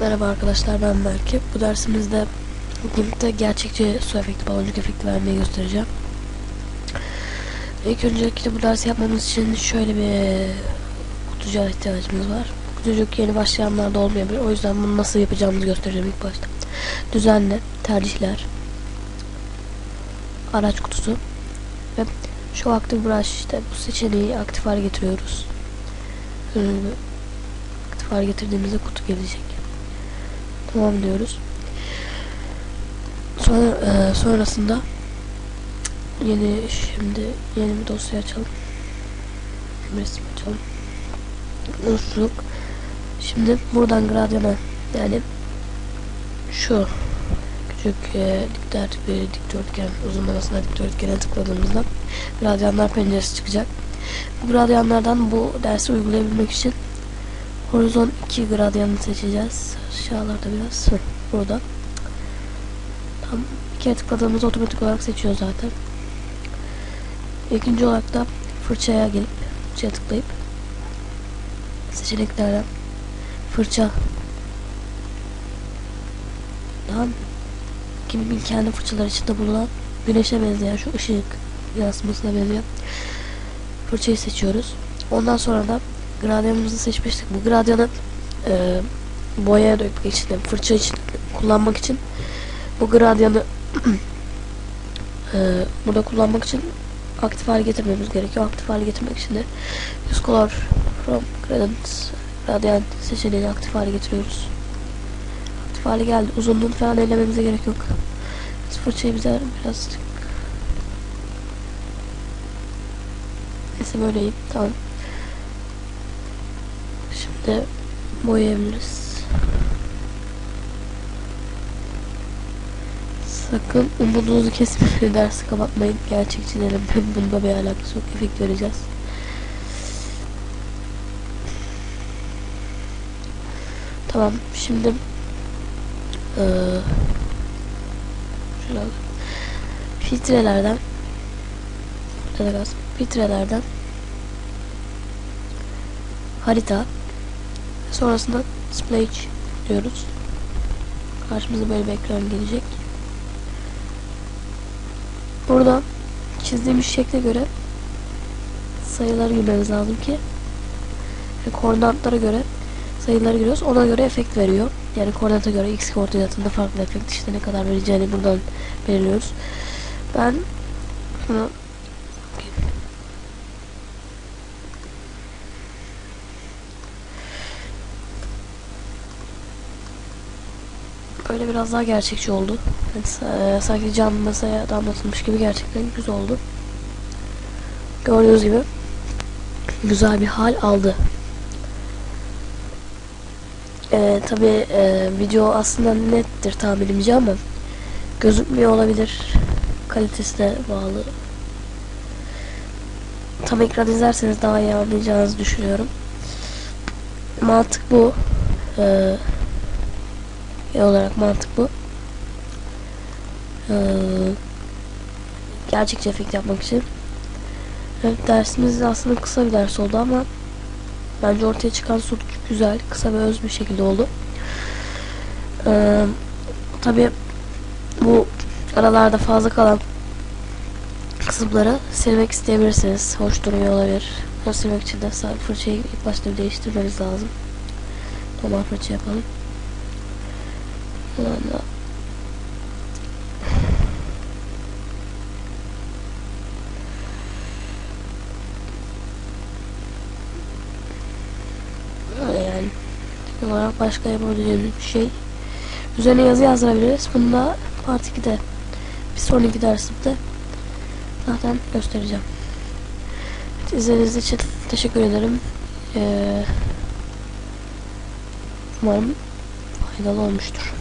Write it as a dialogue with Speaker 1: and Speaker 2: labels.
Speaker 1: Merhaba arkadaşlar ben Berke. Bu dersimizde birlikte gerçekçi su efekti, baloncuk efekti vermeyi göstereceğim. İlk öncelikle bu dersi yapmamız için şöyle bir kutucuğa ihtiyacımız var. Kutucuk yeni başlayanlarda olmayabilir. O yüzden bunu nasıl yapacağımızı göstereceğim ilk başta. Düzenle, tercihler, araç kutusu ve şu aktif brush işte bu seçeneği aktif hale getiriyoruz. Ee, aktif hale getirdiğimizde kutu gelecek. Tamam diyoruz. Sonra e, sonrasında yeni şimdi yeni bir dosya açalım. Resim açalım. Usluk. Şimdi buradan gradyana yani şu küçük e, dikdört bir dikdörtgen uzunlamasına dikdörtgene tıkladığımızda gradyanlar penceresi çıkacak. Bu gradyanlardan bu dersi uygulayabilmek için horizon 2 gradyanını seçeceğiz. Aşağılarda biraz. Hı, burada. Tam bir kere tıkladığımız otomatik olarak seçiyor zaten. İkinci olarak da fırçaya gelip fırçaya tıklayıp seçeneklerden fırça daha kimin kendi fırçalar içinde bulunan güneşe benzeyen şu ışık yansımasına benzeyen fırçayı seçiyoruz. Ondan sonra da gradyanımızı seçmiştik. Bu gradyanı e, boyaya dökmek için, de, fırça için kullanmak için bu gradyanı e, burada kullanmak için aktif hale getirmemiz gerekiyor. Aktif hale getirmek için de use color from gradient gradient seçeneğini aktif hale getiriyoruz. Aktif hale geldi. Uzunluğunu falan ellememize gerek yok. Fırçayı bize birazcık Neyse böyle iyi. Tamam. Şimdi boyayabiliriz. Sakın umudunuzu kesmeyin dersi kapatmayın. Gerçekçilerin bunda bir alakası yok. Efekt vereceğiz. Tamam şimdi eee şurada filtrelerden filtrelerden harita sonrasında splash diyoruz. Karşımıza böyle bir ekran gelecek. Burada çizdiğimiz şekle göre sayıları girmemiz lazım ki ve koordinatlara göre sayıları giriyoruz ona göre efekt veriyor. Yani koordinata göre x koordinatında farklı efekt işte ne kadar vereceğini buradan belirliyoruz. Ben bunu Böyle biraz daha gerçekçi oldu. Yani, e, sanki cam masaya damlatılmış gibi gerçekten güzel oldu. Gördüğünüz gibi güzel bir hal aldı. Ee, Tabi video aslında nettir tahminimce ama gözükmüyor olabilir. Kalitesine bağlı. Tam ekran izlerseniz daha iyi anlayacağınızı düşünüyorum. Mantık bu. Ee, genel olarak mantık bu. Ee, gerçekçi efekt yapmak için. Evet dersimiz aslında kısa bir ders oldu ama bence ortaya çıkan sonuç güzel, kısa ve öz bir şekilde oldu. Ee, Tabi bu aralarda fazla kalan kısımları silmek isteyebilirsiniz. Hoş duruyor olabilir. Onu silmek için de fırçayı ilk başta bir değiştirmeniz lazım. Normal fırça yapalım. Valla. Yani. Olarak başka yapabileceğimiz bir şey. Üzerine yazı yazdırabiliriz. Bunu da part 2'de bir sonraki dersimde zaten göstereceğim. Evet, izlediğiniz için teşekkür ederim. Ee, umarım faydalı olmuştur.